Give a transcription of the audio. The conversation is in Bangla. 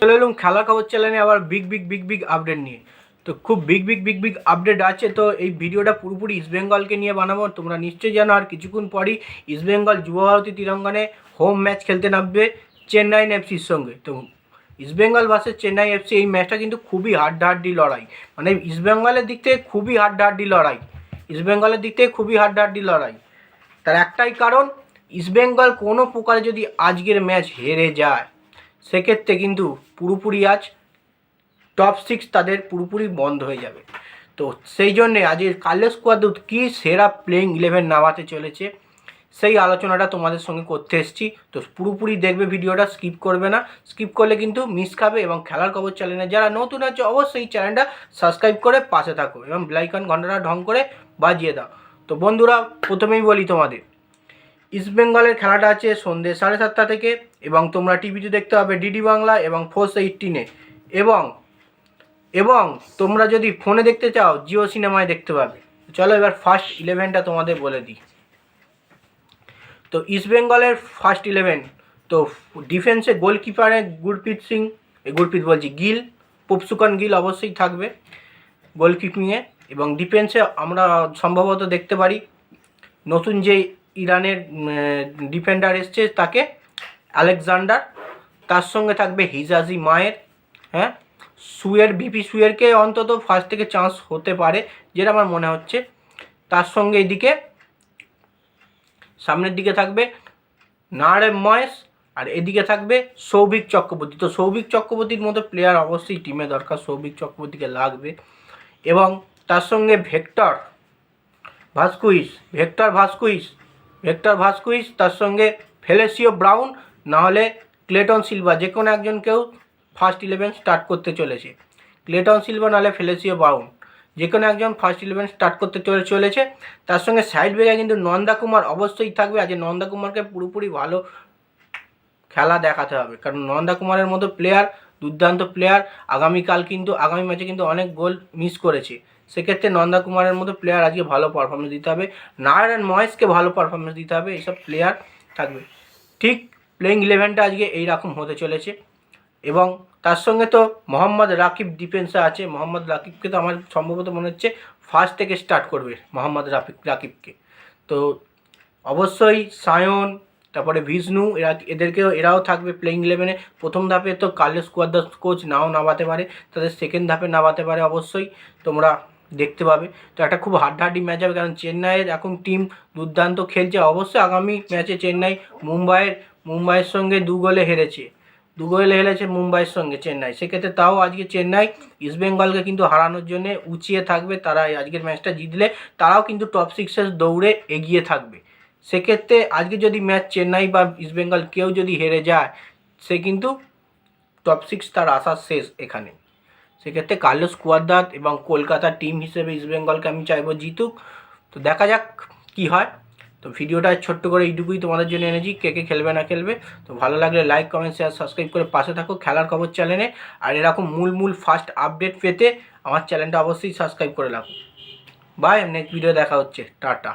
চলে এলাম খেলার খবর চ্যানেলে আবার big big big big update নিয়ে। তো খুব big big big big update আছে, তো এই ভিডিওটা পুরোপুরি ইস্টবেঙ্গলকে নিয়ে বানাবো। তোমরা নিশ্চয়ই জানো, আর কিছুক্ষণ পরই ইস্টবেঙ্গল যুবভারতী তিরঙ্গনে হোম ম্যাচ খেলতে নামবে চেন্নাইন এফসির সঙ্গে। তো ইস্টবেঙ্গল ভার্সেস চেন্নাই এফসি এই ম্যাচটা কিন্তু খুবই হাড্ডাহাড্ডি লড়াই। মানে ইস্টবেঙ্গলের দিক থেকে খুবই হাড্ডাহাড্ডি লড়াই। ইস্টবেঙ্গলের দিক থেকে খুবই হাড্ডাহাড্ডি লড়াই। তার একটাই কারণ ইস্টবেঙ্গল কোনো প্রকারে যদি আজকের ম্যাচ হেরে যায় সেক্ষেত্রে কিন্তু পুরোপুরি আজ টপ সিক্স তাদের পুরোপুরি বন্ধ হয়ে যাবে। তো সেই জন্যে আজের কালের স্কোয়াদুত কী সেরা প্লেইং ইলেভেন নামাতে চলেছে, সেই আলোচনাটা তোমাদের সঙ্গে করতে এসেছি। তো পুরোপুরি দেখবে ভিডিওটা স্কিপ করবে না। স্কিপ করলে কিন্তু মিস খাবে এবং খেলার খবর চ্যানেলে যারা নতুন আছে, অবশ্যই চ্যানেলটা সাবস্ক্রাইব করে পাশে থাকো এবং ব্লাইকন ঘন্টাটা ঢং করে বাজিয়ে দাও। তো বন্ধুরা, প্রথমেই বলি তোমাদের ইস্টবেঙ্গলের খেলাটা আছে সন্ধ্যে সাড়ে সাতটা থেকে এবং তোমরা টিভিতে দেখতে পাবে ডিডি বাংলা এবং ফোর্স এইটিনে এবং এবং তোমরা যদি ফোনে দেখতে চাও জিও সিনেমায় দেখতে পাবে। চলো এবার ফার্স্ট ইলেভেনটা তোমাদের বলে দিই। তো ইস্টবেঙ্গলের ফার্স্ট ইলেভেন তো ডিফেন্সে গোলকিপারে গুরপ্রীত সিং গুরপ্রীত বলছি গিল পুপসুকান গিল অবশ্যই থাকবে গোলকিপিংয়ে এবং ডিফেন্সে আমরা সম্ভবত দেখতে পারি নতুন যে ইরানের ডিফেন্ডার এসছে তাকে, আলেকজান্ডার। তার সঙ্গে থাকবে হিজাজি মায়ের হ্যাঁ? সুয়ের বিপি সুয়েরকে অন্তত ফার্স্ট থেকে চান্স হতে পারে, যেটা আমার মনে হচ্ছে। তার সঙ্গে এদিকে, সামনের দিকে থাকবে নারে ময়েস আর এদিকে থাকবে সৌভিক চক্রবর্তী। তো সৌভিক চক্রবর্তীর মতো প্লেয়ার অবশ্যই টিমে দরকার, সৌভিক চক্রবর্তীকে লাগবে। এবং তার সঙ্গে Victor Vasquez Victor Vasquez Victor Vasquez তার সঙ্গে ফেলেসিও ব্রাউন, নাহলে ক্লেটন সিলভা, যে কোনো একজনকেও ফার্স্ট ইলেভেন স্টার্ট করতে চলেছে। ক্লেটন সিলভা, নাহলে ফেলেসিও ব্রাউন, যে কোনো একজন ফার্স্ট ইলেভেন স্টার্ট করতে চলে চলেছে। তার সঙ্গে সাইড বেগে কিন্তু নন্দা কুমার অবশ্যই থাকবে। আজ নন্দা কুমারকে পুরোপুরি ভালো খেলা দেখাতে হবে, কারণ নন্দা কুমারের মতো প্লেয়ার দুর্দান্ত প্লেয়ার আগামীকাল কিন্তু, আগামী ম্যাচে কিন্তু অনেক গোল মিস করেছে। সেক্ষেত্রে নন্দা কুমারের মতো প্লেয়ার আজকে ভালো পারফরমেন্স দিতে হবে। নারায়ণ মহেশকে ভালো পারফরমেন্স দিতে হবে, এইসব প্লেয়ার থাকবে। ঠিক প্লেইং ইলেভেনটা আজকে এইরকম হতে চলেছে। এবং তার সঙ্গে তো মোহাম্মদ রাকিব ডিফেন্সে আছে। মোহাম্মদ রাকিবকে তো আমার সম্ভবত মনে হচ্ছে ফার্স্ট থেকে স্টার্ট করবে মোহাম্মদ রাকিব রাকিবকে। তো অবশ্যই সায়ন তারপরে বিষ্ণু এরা এদেরকেও, এরাও থাকবে প্লেইং ইলেভেনে প্রথম ধাপে তো কার্লেস স্কোয়াদ্দার কোচ নাও নামাতে পারে। তাদের সেকেন্ড ধাপে নামাতে পারে অবশ্যই, তোমরা দেখতে পাবে। তো একটা খুব হাড্ডাহাড্ডি ম্যাচ হবে, কারণ চেন্নাইয়ের এখন টিম দুর্দান্ত খেলছে। অবশ্যই আগামী ম্যাচে চেন্নাই মুম্বাইয়ের মুম্বাইয়ের সঙ্গে দু গোলে হেরেছে। দু গোলে হেরেছে মুম্বাইয়ের সঙ্গে চেন্নাই। সেক্ষেত্রে তাও আজকে চেন্নাই ইস্টবেঙ্গলকে কিন্তু হারানোর জন্য উঁচিয়ে থাকবে। তারা আজকের ম্যাচটা জিতলে, তারাও কিন্তু টপ সিক্সের দৌড়ে এগিয়ে থাকবে। সেক্ষেত্রে আজকে যদি ম্যাচ চেন্নাই বা ইস্টবেঙ্গল কেউ যদি হেরে যায়, সে কিন্তু টপ সিক্স তার আশা শেষ এখানে। সেক্ষেত্রে কার্লোস কুয়াদ্দাত এবং কলকাতার টিম হিসেবে ইস্টবেঙ্গলকে আমি চাইব জিতুক। তো দেখা যাক কি হয়। তো ভিডিওটা ছোট্ট করে এইটুকুই তোমাদের জন্য এনেছি, কে কে খেলবে না খেলবে। তো ভালো লাগলে লাইক কমেন্ট শেয়ার সাবস্ক্রাইব করে পাশে থাকো খেলার খবর চ্যানেলে আর এরকম মূল মূল ফার্স্ট আপডেট পেতে আমার চ্যানেলটা অবশ্যই সাবস্ক্রাইব করে রাখো। বাই নেক্সট ভিডিও দেখা হচ্ছে। টাটা।